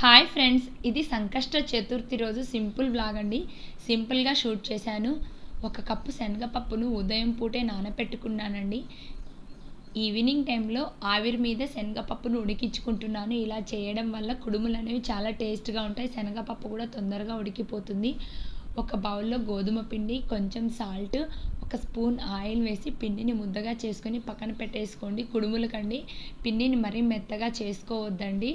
Hi friends ఇది సంకష్ట చతుర్థి రోజు simple blog అండి. సింపుల్గా షూట్ చేశాను. ఒక కప్పు శనగపప్పును ఉదయం పూటే నానపెట్టుకున్నానండి. ఈవినింగ్ టైంలో ఆవిరి మీద శనగపప్పును ఉడికించుకుంటున్నాను. ఇలా చేయడం వల్ల కుడుములు అనేవి చాలా టేస్ట్గా ఉంటాయి. శనగపప్పు కూడా తొందరగా ఉడికిపోతుంది. ఒక బౌల్లో గోధుమ పిండి కొంచెం సాల్ట్ ఒక స్పూన్ ఆయిల్ వేసి పిండిని ముద్దగా చేసుకొని పక్కన పెట్టేసుకోండి. కుడుములకండి. పిండిని మరీ మెత్తగా చేసుకోవద్దండి.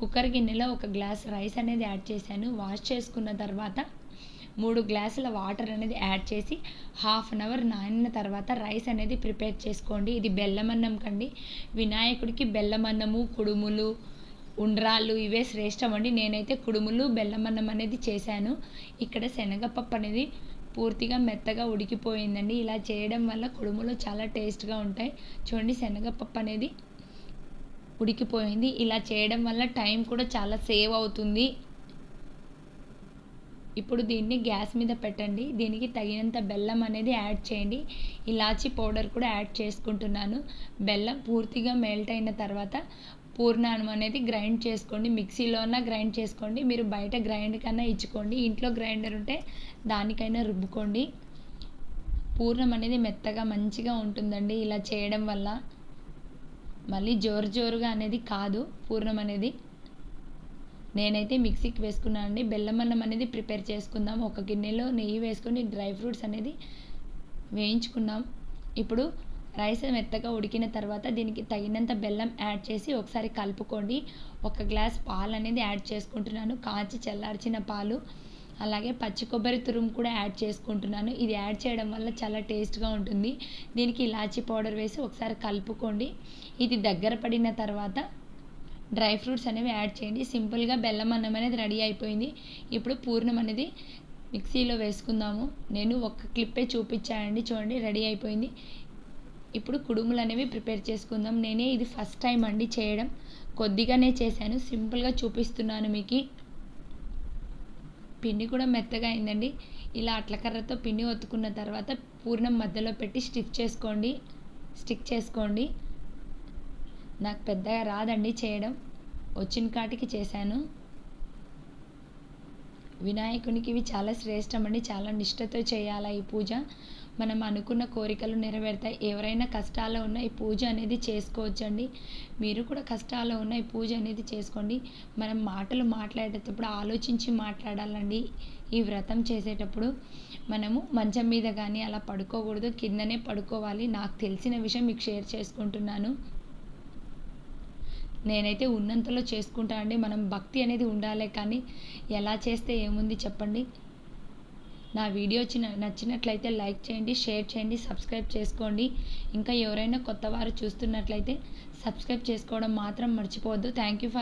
కుక్కర్ గిన్నెలో ఒక గ్లాస్ రైస్ అనేది యాడ్ చేశాను. వాష్ చేసుకున్న తర్వాత మూడు గ్లాసుల వాటర్ అనేది యాడ్ చేసి హాఫ్ అన్ అవర్ నానిన తర్వాత రైస్ అనేది ప్రిపేర్ చేసుకోండి. ఇది బెల్లమన్నం కండి. వినాయకుడికి బెల్లమన్నము కుడుములు ఉండ్రాళ్ళు ఇవే శ్రేష్టం అండి. నేనైతే కుడుములు బెల్లమన్నం అనేది చేశాను. ఇక్కడ శనగపప్పు అనేది పూర్తిగా మెత్తగా ఉడికిపోయిందండి. ఇలా చేయడం వల్ల కుడుములు చాలా టేస్ట్గా ఉంటాయి. చూడండి శనగపప్పు అనేది ఉడికిపోయింది. ఇలా చేయడం వల్ల టైం కూడా చాలా సేవ్ అవుతుంది. ఇప్పుడు దీన్ని గ్యాస్ మీద పెట్టండి. దీనికి తగినంత బెల్లం అనేది యాడ్ చేయండి. ఇలాచి పౌడర్ కూడా యాడ్ చేసుకుంటున్నాను. బెల్లం పూర్తిగా మెల్ట్ అయిన తర్వాత పూర్ణానం అనేది గ్రైండ్ చేసుకోండి. మిక్సీలోన గ్రైండ్ చేసుకోండి. మీరు బయట గ్రైండ్ కన్నా ఇచ్చుకోండి. ఇంట్లో గ్రైండర్ ఉంటే దానికైనా రుబ్బుకోండి. పూర్ణం అనేది మెత్తగా మంచిగా ఉంటుందండి ఇలా చేయడం వల్ల. మళ్ళీ జోరు జోరుగా అనేది కాదు పూర్ణం అనేది. నేనైతే మిక్సీకి వేసుకున్నాను అండి. బెల్లం అన్నం అనేది ప్రిపేర్ చేసుకుందాం. ఒక గిన్నెలో నెయ్యి వేసుకొని డ్రై ఫ్రూట్స్ అనేది వేయించుకున్నాం ఇప్పుడు రైస్ మెత్తగా ఉడికిన తర్వాత దీనికి తగినంత బెల్లం యాడ్ చేసి ఒకసారి కలుపుకోండి. ఒక గ్లాస్ పాలు అనేది యాడ్ చేసుకుంటున్నాను. కాచి చల్లార్చిన పాలు. అలాగే పచ్చి కొబ్బరి తురుము కూడా యాడ్ చేసుకుంటున్నాను. ఇది యాడ్ చేయడం వల్ల చాలా టేస్ట్గా ఉంటుంది. దీనికి ఇలాచీ పౌడర్ వేసి ఒకసారి కలుపుకోండి. ఇది దగ్గర పడిన తర్వాత డ్రై ఫ్రూట్స్ అనేవి యాడ్ చేయండి. సింపుల్గా బెల్లం అన్నం అనేది రెడీ అయిపోయింది. ఇప్పుడు పూర్ణం అనేది మిక్సీలో వేసుకుందాము. నేను ఒక క్లిప్పే చూపించానండి. చూడండి రెడీ అయిపోయింది. ఇప్పుడు కుడుములు అనేవి ప్రిపేర్ చేసుకుందాం. నేనే ఇది ఫస్ట్ టైం అండి చేయడం. కొద్దిగానే చేశాను. సింపుల్గా చూపిస్తున్నాను మీకు. పిండి కూడా మెత్తగా అయిందండి. ఇలా అట్లకర్రతో పిండి ఒత్తుకున్న తర్వాత పూర్ణం మధ్యలో పెట్టి స్టిక్ చేసుకోండి. స్టిక్ చేసుకోండి. నాకు పెద్దగా రాదండి చేయడం. వచ్చిన కాటికి చేశాను. వినాయకునికి ఇవి చాలా శ్రేష్టం అండి. చాలా నిష్టతో చేయాలి ఈ పూజ. మనం అనుకున్న కోరికలు నెరవేరుతాయి. ఎవరైనా కష్టాల్లో ఉన్న ఈ పూజ అనేది చేసుకోవచ్చండి. మీరు కూడా కష్టాల్లో ఉన్న ఈ పూజ అనేది చేసుకోండి. మనం మాటలు మాట్లాడేటప్పుడు ఆలోచించి మాట్లాడాలండి. ఈ వ్రతం చేసేటప్పుడు మనము మంచం మీద కానీ అలా పడుకోకూడదు. కిందనే పడుకోవాలి. నాకు తెలిసిన విషయం మీకు షేర్ చేసుకుంటున్నాను. నేనైతే ఉన్నంతలో చేసుకుంటానండి మనం భక్తి అనేది ఉండాలి కానీ ఎలా చేస్తే ఏముంది చెప్పండి. నా వీడియో నచ్చినట్లయితే లైక్ చేయండి షేర్ చేయండి సబ్స్క్రైబ్ చేసుకోండి. ఇంకా ఎవరైనా కొత్త వారు చూస్తున్నట్లయితే సబ్స్క్రైబ్ చేసుకోవడం మాత్రం మర్చిపోవద్దు. Thank you for